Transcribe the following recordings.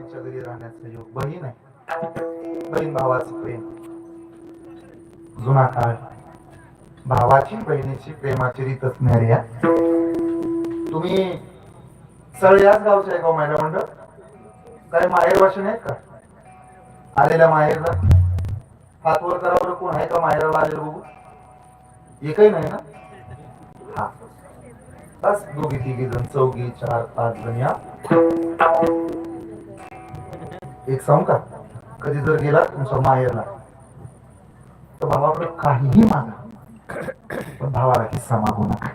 हिराबाईंच्या घरी राहण्याचा योग बहीण आहे. बहीण भावाचं प्रेम. जुना काळ. भावाची बहिणीची प्रेमाची रीतच नाही तुम्ही सळ याच गावचे आहे का हो, मॅडम महिला मंडळ काय माहेर वाचन आहेत का? आलेल्या माहेरला. हात वर करा बरं कोण आहे का माहेराला आलेलं बघू? एकही नाही ना? हा. बस दोघी तिघी जण चौघी चार पाच जण या. एक सांगू का? कधी जर गेला तुमच्या मायेला तर भावाकडे काहीही मागा. पण भावाला किस्सा मागू नका.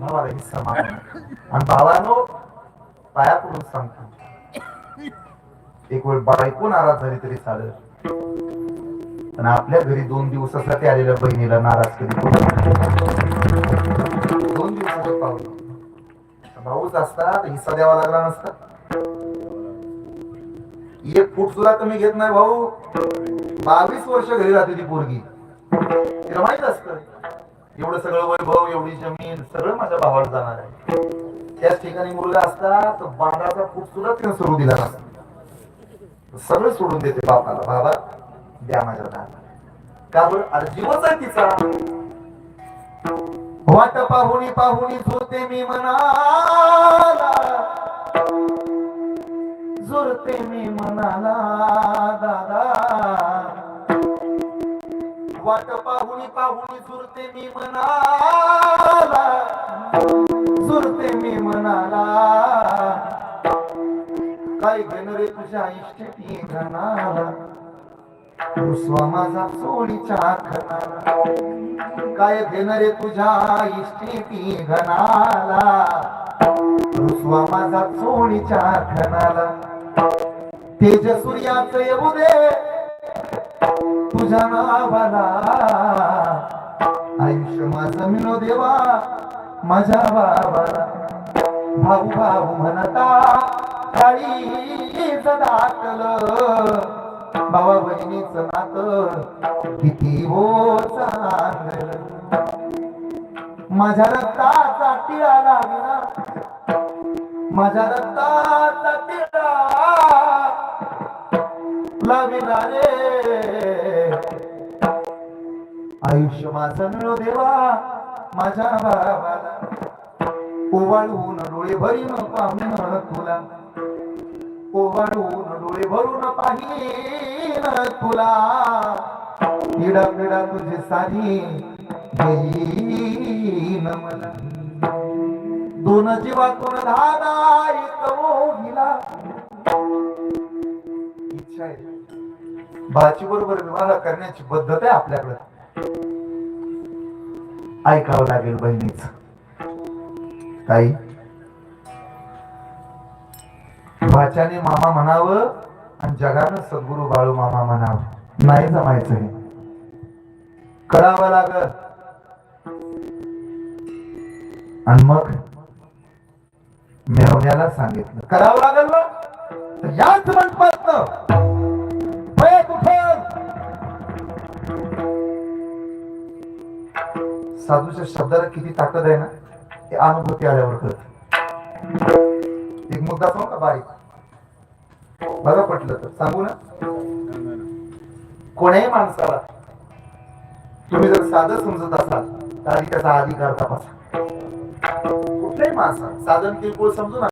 भावाला किस्सा मागू नका. आणि भावानो पाया पडून सांगतो. एक वेळ बायको नाराज झाली तरी चालेल. पण आपल्या घरी दोन दिवसासाठी आलेल्या बहिणीला नाराज केली दोन दिवसाचं पाहून भाऊच असता तर हिस्सा द्यावा लागला नसता. एक फूट सुद्धा कमी घेत नाही भाऊ. बावीस वर्ष घरी राहते ती पोरगी. तिला माहीत असत. एवढं सगळं वैभव एवढी जमीन सगळं माझ्या भावाला जाणार आहे. त्याच ठिकाणी मुलगा असता तर बांधाचा फूट सुद्धा तिने सोडू दिला नसता. सगळं सोडून देते बापाला. बाबा द्या माझ्या दादा का बरं? अर्जीवच आहे तिचा. वाट पाहुणी पाहुणी झुरते मी मनाला. झुरते मी मनाला दादा. वाट पाहुणी पाहुणी झुरते मी मनाला. झुरते मी मनाला. काय घेण रे तुझ्या इष्टती घनाला रुसवा माझा सोडीच्या खनाला काय देणारे तुझ्या इष्टी घनाला रुसवा माझा चोळीच्या खणाला तेज सूर्याच येऊ दे तुझ्या नावाला आयुष्य माझ मिनो देवा माझ्या बाबाला भाऊ भाऊ म्हणता काळी दाखल भावा बहिणीचं नातं. किती हो चांगलं माझ्या रक्ताचा टिळा लागला. माझ्या रक्ताचा टिळा लागला रे. आयुष्य माझं मिळो देवा माझ्या बाबाला. ओवाळून डोळे भरीन पाहून तुला. ओवाळून डोळे भरून पाहिन तुला. पिडा पिडा तुझी सारी मला. दोन जीवातून धादा एक मोहिला इच्छा आहे. भाची बरोबर विवाह करण्याची पद्धत आहे आपल्याकडे. ऐकावं लागेल बहिणीच. काही त्याच्याने मामा म्हणावं आणि जगानं सद्गुरु बाळू मामा म्हणावं. नाही जमायचं हे कळावं लागत आणि मग मेवण्याला सांगितलं. करावं लागल मग? याच मंडपात साधूच्या शब्दाला किती ताकद आहे ना? ते अनुभूती आल्यावर कळत. एक मुद्दा सांगू का बारीक? बघा पटलं तर. सांगू ना? कोण्याही माणसाला तुम्ही जर साधं समजत असाल तर आधी त्याचा अधिकार तपासा. कुठल्याही माणसा साधन किरकोळ समजू ना